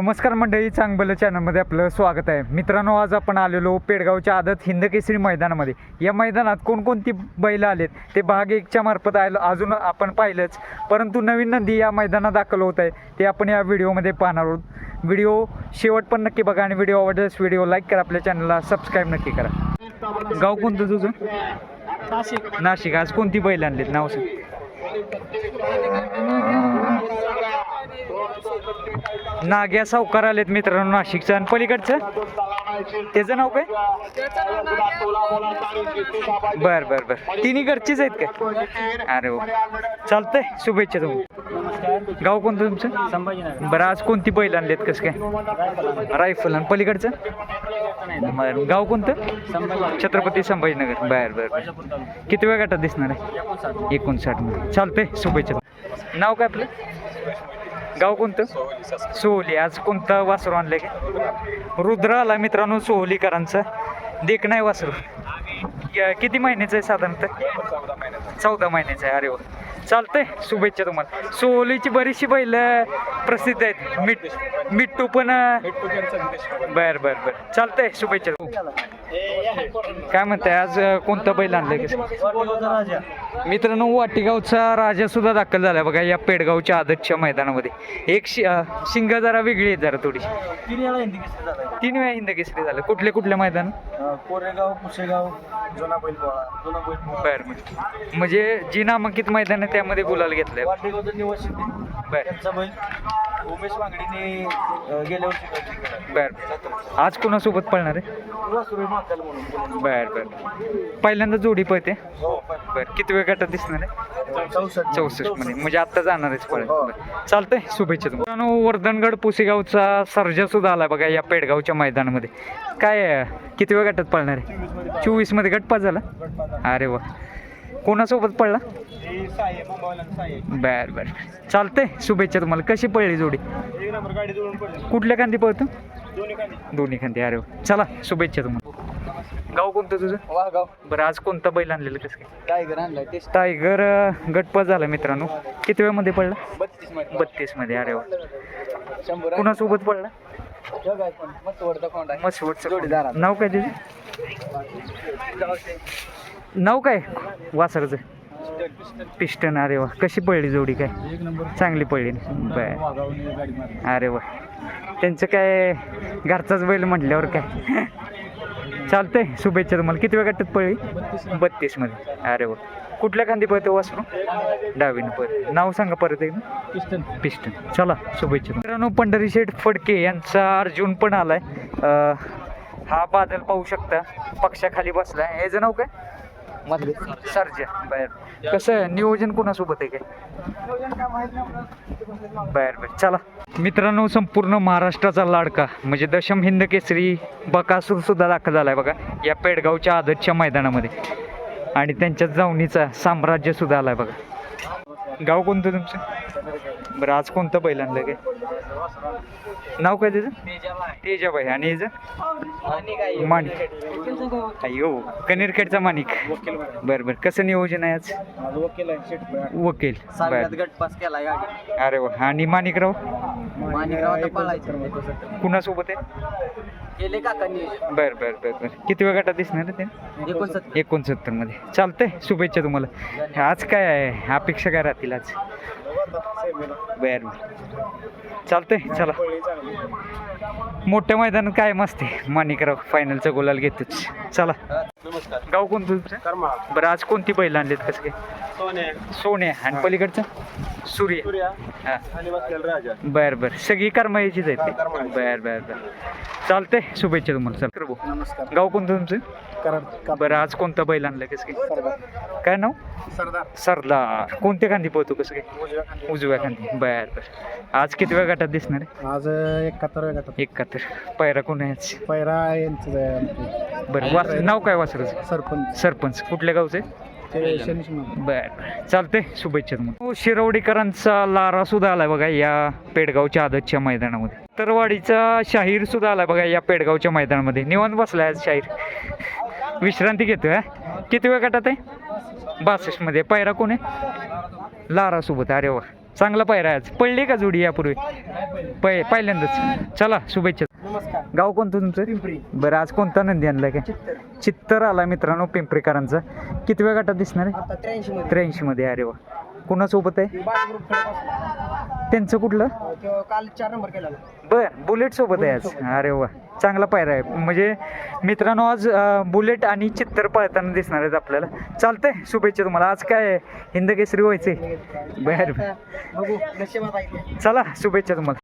नमस्कार मंडळी चांगलं चॅनलमध्ये आपलं स्वागत आहे. मित्रांनो आज आपण आलेलो पेडगावच्या आदत हिंदकेसरी मैदानामध्ये. या मैदानात कोणकोणती बैल आलेत ते भाग एकच्या मार्फत आलं अजून आपण पाहिलंच. परंतु नवीन नंदी या मैदानात दाखल होत आहे ते आपण या व्हिडिओमध्ये पाहणार आहोत. व्हिडिओ शेवट पण नक्की बघा आणि व्हिडिओ आवडल्यास व्हिडिओ लाईक करा आपल्या चॅनलला सबस्क्राईब नक्की करा. गाव कोणतं तुझं? नाशिक. नाशिक. आज कोणती बैल आणलीत? नाव सांग. नाग्या सावकार आलेत मित्रांनो नाशिकचं आणि पलीकडचं. त्याचं नाव काय? बर बर बर. तिन्ही घरचीच आहेत काय? अरे हो चालतंय शुभेच्छा तुम्ही गाव कोणतं तुमचं? संभाजीनगर बरं आज कोणती बैल आणलेत कसं काय? रायफल आणि पलीकडचं? बरं गाव कोणतं? छत्रपती संभाजीनगर. बर बर बर. किती वेळ गटात दिसणार आहे? एकोणसाठमध्ये. चालतंय शुभेच्छा. नाव काय आपलं? गाव कोणतं? सोहली. आज कोणतं वासरू आणलंय का? रुद्र आला मित्रांनो सोहलीकरांचा. देख नाही वासरू. किती महिन्याचं आहे साधारणतः? चौदा महिन्याचं आहे. अरे वा. चालतंय. शुभेच्छा तुम्हाला. सोहलीची बरीचशी बैल प्रसिद्ध आहेत. मिट मिट्टू पण बर बर बर. चालतंय. शुभेच्छा. काय म्हणताय आज अं, कोणतं बैल राजा? मित्रांनो वाटेगावचा राजा सुद्धा दाखल झाला बघा या पेडगावच्या आदतच्या मैदानामध्ये. एक शि अं, शिंग जरा वेगळी आहे जरा थोडी तीन वेळा हिंदी केसरी झालाय. झालं. कुठले कुठले मैदान? कोरेगाव पुसेगाव जुना बैलपोळा जुना बैलपोळा. बर बर. म्हणजे जी नामांकित मैदान आहे त्यामध्ये गुलाल घेतलंय. वाटेगावचं निवास शिंदे बर. त्यांचा बैल. उमेश वांगडीने गेल्या वर्षी. बर. आज कोणासोबत पळणार आहे? बर बर. पहिल्यांदा जोडी पळते? हो बर किती वेळ गटात दिसणार आहे? चौसष्ट. मध्ये म्हणजे आता जाणारच पळ हो. चालतंय शुभेच्छा तुम्हाला. मित्रांनो, वर्धनगड पुसेगावचा सर्जा सुद्धा आला बघा या पेडगावच्या मैदानामध्ये. काय? किती वेळ गटात पळणार आहे? चोवीसमध्ये गटपास झाला. अरे वा. कोणासोबत पडला? हे. बर बर. चालतंय. शुभेच्छा तुम्हाला. कशी पडली जोडी? कुठल्या खांदी पळतो? दोन्ही खांदी. अरे वा. चला शुभेच्छा तुम्हाला. गाव कोणतं तुझं? वाघाव बरं आज कोणता बैल आणलेलं कसं काय? Tiger test. टायगर अं, गटपास झाला मित्रांनो. किती वेळामध्ये पडला? बत्तीसमध्ये. अरे वा. कुणासोबत पडला? मस्त. नाव काय त्याचे नाव काय? वासरचं? पिस्टन अरे वा. कशी पडली जोडी काय? एक नंबर. चांगली पडली. ना बर. वाघावने गाडी मारली अरे वा. त्यांचं काय घरचाच बैल म्हटल्यावर काय? चालतंय. शुभेच्छा तुम्हाला. किती वेळ गटात पडली बत्तीसमध्ये. अरे वा. कुठल्या खांदी पळतो वासरू? डावीनं पळतो. नाव सांगा परत एकदा. पिस्टन पिस्टन चला शुभेच्छा. मित्रांनो पंढरी शेठ फडके यांचा अर्जुन पण आलाय. अं, हा बादल पाहू शकता. पक्षाखाली बसलाय. याचं नाव काय? सर्जा बर कसं नियोजन कोणासोबत आहे काय? बर बर चला. मित्रांनो संपूर्ण महाराष्ट्राचा लाडका म्हणजे दशम हिंद केसरी बकासूर सुद्धा दाखल झालाय बघा या पेडगावच्या आदतच्या मैदानामध्ये. आणि त्यांच्या जावणीचा साम्राज्य सुद्धा आलाय बघा. गाव कोणतं तुमचं? बरं आज कोणतं बैल आणलं काय? नाव काय त्याचं? तेजाबाई. आणि याचं? माणिक. अयो कनेरखेडचा माणिक. बरं बरं. कसं नियोजन आहे आज? वकील. बरं. अरे वा. आणि माणिकराव? कुणासोबत आहे? बरं बरं बरं बरं. किती वेळ गटात दिसणार ते? एकोणसत्तर. एकोणसत्तरमध्ये चालतंय. शुभेच्छा तुम्हाला. आज काय आहे? अपेक्षा काय राहतील? आज. बर. बर चालतंय चला. मोठ्या मैदानात काय मस्त आहे माणिकराव फायनलचा गोलाल घेतोच. चला. नमस्कार. गाव कोणतं तुमचं? बरं आज कोणती बैल आणलीत? कसं काय? सोने सोन्या. आणि पलीकडचं? सूर्य. सूर्या हा. आणि बसलेला राजा बर बर. सगळी कर्माईचीच आहेत ते. बर बर बर. चालतंय. शुभेच्छा तुम्हाला. चल. प्रभू नमस्कार. गाव कोणतं तुमचं? करण बरं आज कोणता बैल आणलं? कसं काय? सरदार. काय नाव? सरदार. सरदार. कोणत्या खांदी पोहतो कसं काय? उजव्या खांदी. उजव्या खांदी. बर बर. आज किती वेळ गटात दिसणार आहे? आज एकाहत्तर गटात. एकाहत्तर. पायरा कोण आहे आज? पैरा यांचं आहे आमचे. बरं वास नाव काय वासराचं? सरपंच. सरपंच. कुठल्या गावचे. बर. चालतंय. शुभेच्छा तुम्हाला. हो, शिरवडीकरांचा लारा सुद्धा आलाय बघा या पेडगावच्या आदतच्या मैदानामध्ये. तरवाडीचा शाहीर सुद्धा आलाय बघा या पेडगावच्या मैदानामध्ये. निवांत बसलाय आज शाहीर. विश्रांती घेतोय? किती वेळ गटात आहे? बासष्टमध्ये पायरा कोण आहे? लारा सोबत अरे वा. चांगला पायरा आज. पडली का जोडी यापूर्वी? पै पहिल्यांदाच. चला शुभेच्छा. नमस्कार. गाव कोणतं तुमचं? बरं आज कोणता नंदी आणलाय काय? चित्तर आला मित्रांनो पिंपरीकरांचा. किती वेळ गटात दिसणार आहे? आता त्र्याऐंशी मध्ये त्र्याऐंशी मध्ये अरे वा. कुणासोबत आहे? त्यांचं कुठलं? तेव्हा काल चार नंबर केला. बर बुलेट सोबत आहे आज. अरे वा. चांगला पायरा आहे. म्हणजे मित्रांनो आज बुलेट आणि चित्तर पळताना दिसणार आहेत आपल्याला. चालतंय शुभेच्छा तुम्हाला. आज काय हिंद केसरी व्हायचंय. बर. चला शुभेच्छा तुम्हाला.